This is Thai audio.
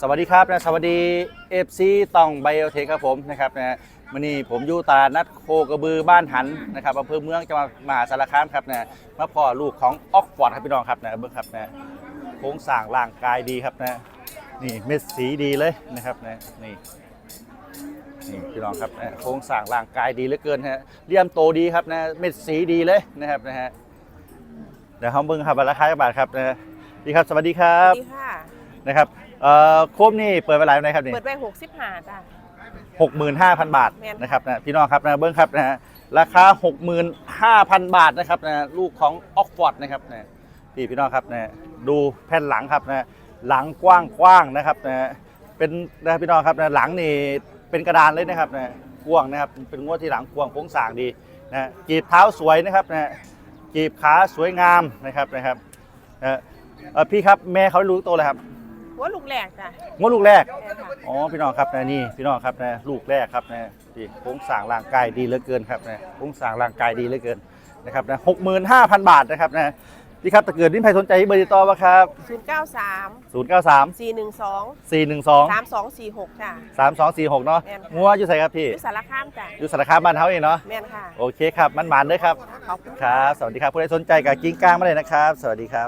สวัสดีครับนะสวัสดีเอฟซีตองไบโอเทคครับผมนะครับนะวันนี้ผมอยู่ตลาดนัดโคกระบือบ้านหันนะครับอำเภอเมืองจังหวัดมหาสารคามครับนะมาพ่อลูกของออกฟอร์ดครับพี่น้องครับนะเบิ้งครับนะโครงสร้างร่างกายดีครับนะนี่เม็ดสีดีเลยนะครับนะนี่นี่พี่น้องครับนะโครงสร้างร่างกายดีเหลือเกินฮะเลี่ยมโตดีครับนะเม็ดสีดีเลยนะครับนะฮะเดี๋ยวเขาเบิ้งครับราคาบาทครับนะดีครับ สวัสดีครับสวัสดีค่ะ นะครับเอ่อโคมนี่เปิดเวลาไหนครับนี่เปิดไว้หกสิบห้าจ้ะหกหมื่นห้าพันบาทแม่นนะครับนะพี่น้องครับนะเบิ้งครับนะฮะราคาหกหมื่นห้าพันบาทนะครับนะลูกของออกฟอร์ดนะครับนะพี่พี่น้องครับนะดูแผ่นหลังครับนะหลังกว้างกว้างๆนะครับนะเป็นนะพี่น้องครับนะหลังนี่เป็นกระดานเลยนะครับนะกว้างนะครับเป็นงวดที่หลังกว้างโค้งสร้างดีนะกีบเท้าสวยนะครับนะกีบขาสวยงามนะครับนะครับเอ่อเอ่อพี่ครับแม่เขารู้โตเลยครับ หัวลูกแหลกจ้ะงวดลูกแรก แม่ค่ะอ๋อพี่น้องครับนะนี่พี่น้องครับนะลูกแรกครับนะที่โครงสร้างร่างกายดีเหลือเกินครับนะโครงสร้างร่างกายดีเหลือเกินนะครับนะหกหมื่นห้าพันบาทนะครับนะพี่ครับถ้าเกิดนี่ใครสนใจเบอร์ติดต่อมาครับศูนย์เก้าสามศูนย์เก้าสามสี่หนึ่งสองสี่หนึ่งสองสามสองสี่หกจ้ะ สามสองสี่หกเนาะแม่นค่ะ งัวอยู่ใส่ครับพี่ อยู่สารคามจ้ะอยู่สารคามบ้านเฮาเองเนาะแม่นค่ะ โอเคครับมันหมานด้วยครับขอบคุณ ครับ สวัสดีครับผู้ใดสนใจกับกิ้งก้างมาเลยนะครับ สวัสดีครับ